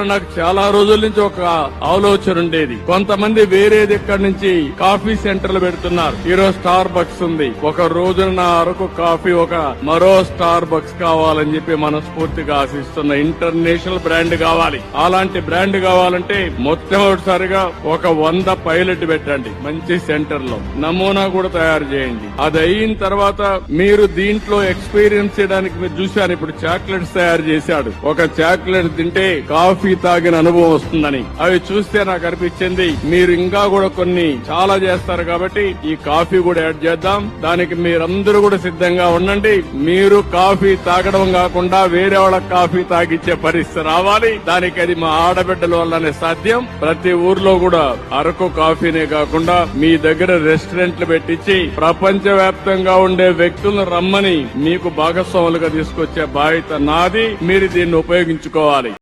నాకు చాలా రోజుల నుంచి ఒక ఆలోచన ఉండేది. కొంతమంది వేరేది ఎక్కడి నుంచి కాఫీ సెంటర్లు పెడుతున్నారు. ఈరోజు స్టార్ బక్స్ ఉంది. ఒక రోజున నా అరకు కాఫీ ఒక మరో స్టార్ బక్స్ కావాలని చెప్పి మనస్ఫూర్తిగా ఆశిస్తున్న ఇంటర్నేషనల్ బ్రాండ్ కావాలి. అలాంటి బ్రాండ్ కావాలంటే మొట్టమొదటిసారిగా ఒక వంద పైలట్ పెట్టండి మంచి సెంటర్లో నమూనా కూడా తయారు చేయండి. అది అయిన తర్వాత మీరు దీంట్లో ఎక్స్పీరియన్స్ చేయడానికి మీరు చూశారు. ఇప్పుడు చాక్లెట్స్ తయారు చేశాడు. ఒక చాక్లెట్ తింటే కాఫీ కాఫీ తాగిన అనుభవం వస్తుందని. అవి చూస్తే నాకు అనిపించింది మీరు ఇంకా కూడా కొన్ని చాలా చేస్తారు కాబట్టి ఈ కాఫీ కూడా యాడ్ చేద్దాం. దానికి మీరందరూ కూడా సిద్ధంగా ఉండండి. మీరు కాఫీ తాగడం కాకుండా వేరే వాళ్ళకి కాఫీ తాగిచ్చే పరిస్థితి రావాలి. దానికి అది మా ఆడబిడ్డల వల్లనే సాధ్యం. ప్రతి ఊర్లో కూడా అరకు కాఫీనే కాకుండా మీ దగ్గర రెస్టారెంట్లు పెట్టించి ప్రపంచ వ్యాప్తంగా ఉండే వ్యక్తులను రమ్మని మీకు భాగస్వాములుగా తీసుకొచ్చే బాధ్యత నాది. మీరు దీన్ని ఉపయోగించుకోవాలి.